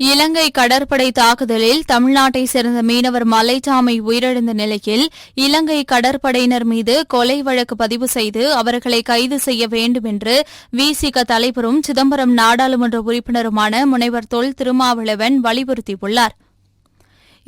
இலங்கை கடற்படை தாக்குதலில் தமிழ்நாட்டை சேர்ந்த மீனவர் மலைச்சாமி உயிரிழந்த நிலையில் இலங்கை கடற்படையினர் மீது கொலை வழக்கு பதிவு செய்து அவர்களை கைது செய்ய வேண்டும் என்று விசிக தலைவரும் சிதம்பரம் நாடாளுமன்ற உறுப்பினருமான முனைவர் தொல் திருமாவளவன் வலியுறுத்தியுள்ளார்.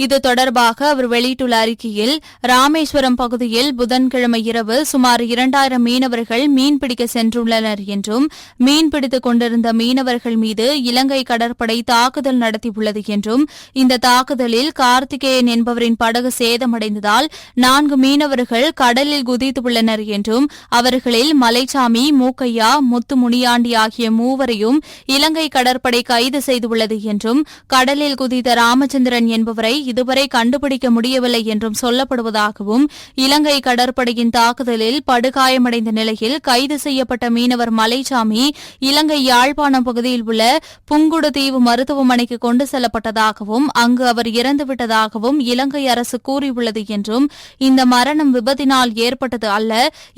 இது தொடர்பாக அவர் வெளியிட்டுள்ள அறிக்கையில் ராமேஸ்வரம் பகுதியில் புதன்கிழமை இரவு சுமார் இரண்டாயிரம் மீனவர்கள் மீன்பிடிக்க சென்றுள்ளனர் என்றும் மீன்பிடித்துக் கொண்டிருந்த மீனவர்கள் மீது இலங்கை கடற்படை தாக்குதல் நடத்தியுள்ளது என்றும் இந்த தாக்குதலில் கார்த்திகேயன் என்பவரின் படகு சேதமடைந்ததால் நான்கு மீனவர்கள் கடலில் குதித்துள்ளனர் என்றும் அவர்களில் மலைச்சாமி மூக்கையா முத்து முனியாண்டி ஆகிய மூவரையும் இலங்கை கடற்படை கைது செய்துள்ளது என்றும் கடலில் குதித்த ராமச்சந்திரன் என்பவரை இதுவரை கண்டுபிடிக்க முடியவில்லை என்றும் சொல்லப்படுவதாகவும் இலங்கை கடற்படையின் தாக்குதலில் படுகாயமடைந்த நிலையில் கைது செய்யப்பட்ட மீனவர் மலைச்சாமி இலங்கை யாழ்ப்பாணம் பகுதியில் உள்ள புங்குடு தீவு மருத்துவமனைக்கு கொண்டு செல்லப்பட்டதாகவும் அங்கு அவர் இறந்துவிட்டதாகவும் இலங்கை அரசு கூறியுள்ளது என்றும் இந்த மரணம் விபத்தினால் ஏற்பட்டது அல்ல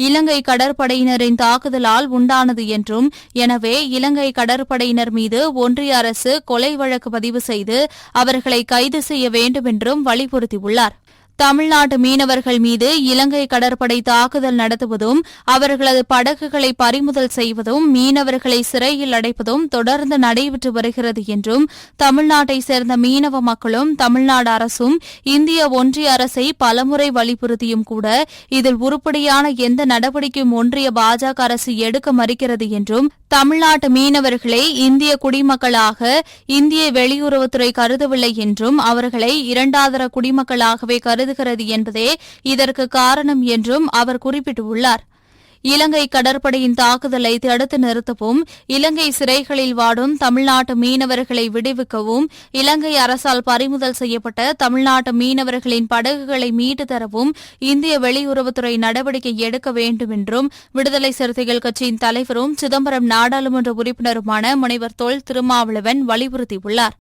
இலங்கை கடற்படையினரின் தாக்குதலால் உண்டானது என்றும் எனவே இலங்கை கடற்படையினர் மீது ஒன்றிய அரசு கொலை வழக்கு பதிவு செய்து அவர்களை கைது செய்ய வேண்டும் என்றும் வலியுறுத்தியுள்ளார். தமிழ்நாட்டு மீனவர்கள் மீது இலங்கை கடற்படை தாக்குதல் நடத்துவதும் அவர்களது படகுகளை பறிமுதல் செய்வதும் மீனவர்களை சிறையில் அடைப்பதும் தொடர்ந்து நடைபெற்று வருகிறது என்றும் தமிழ்நாட்டை சேர்ந்த மீனவ மக்களும் தமிழ்நாடு அரசும் இந்திய ஒன்றிய அரசை பலமுறை வலியுறுத்தியும் கூட இதில் உருப்படியான எந்த நடவடிக்கையும் ஒன்றிய பாஜக அரசு எடுக்க மறுக்கிறது என்றும் தமிழ்நாட்டு மீனவர்களை இந்திய குடிமக்களாக இந்திய வெளியுறவுத்துறை கருதவில்லை என்றும் அவர்களை இரண்டாதர குடிமக்களாகவே கருதுகிறது என்பதே இதற்கு காரணம் என்றும் அவர் குறிப்பிட்டுள்ளார். இலங்கை கடற்படையின் தாக்குதலை தடுத்து நிறுத்தவும் இலங்கை சிறைகளில் வாடும் தமிழ்நாட்டு மீனவர்களை விடுவிக்கவும் இலங்கை அரசால் பறிமுதல் செய்யப்பட்ட தமிழ்நாட்டு மீனவர்களின் படகுகளை மீட்டு தரவும் இந்திய வெளியுறவுத்துறை நடவடிக்கை எடுக்க வேண்டும் என்றும் விடுதலை சிறுத்தைகள் கட்சியின் தலைவரும் சிதம்பரம் நாடாளுமன்ற உறுப்பினருமான முனைவர் தொல் திருமாவளவன் வலியுறுத்தியுள்ளார்.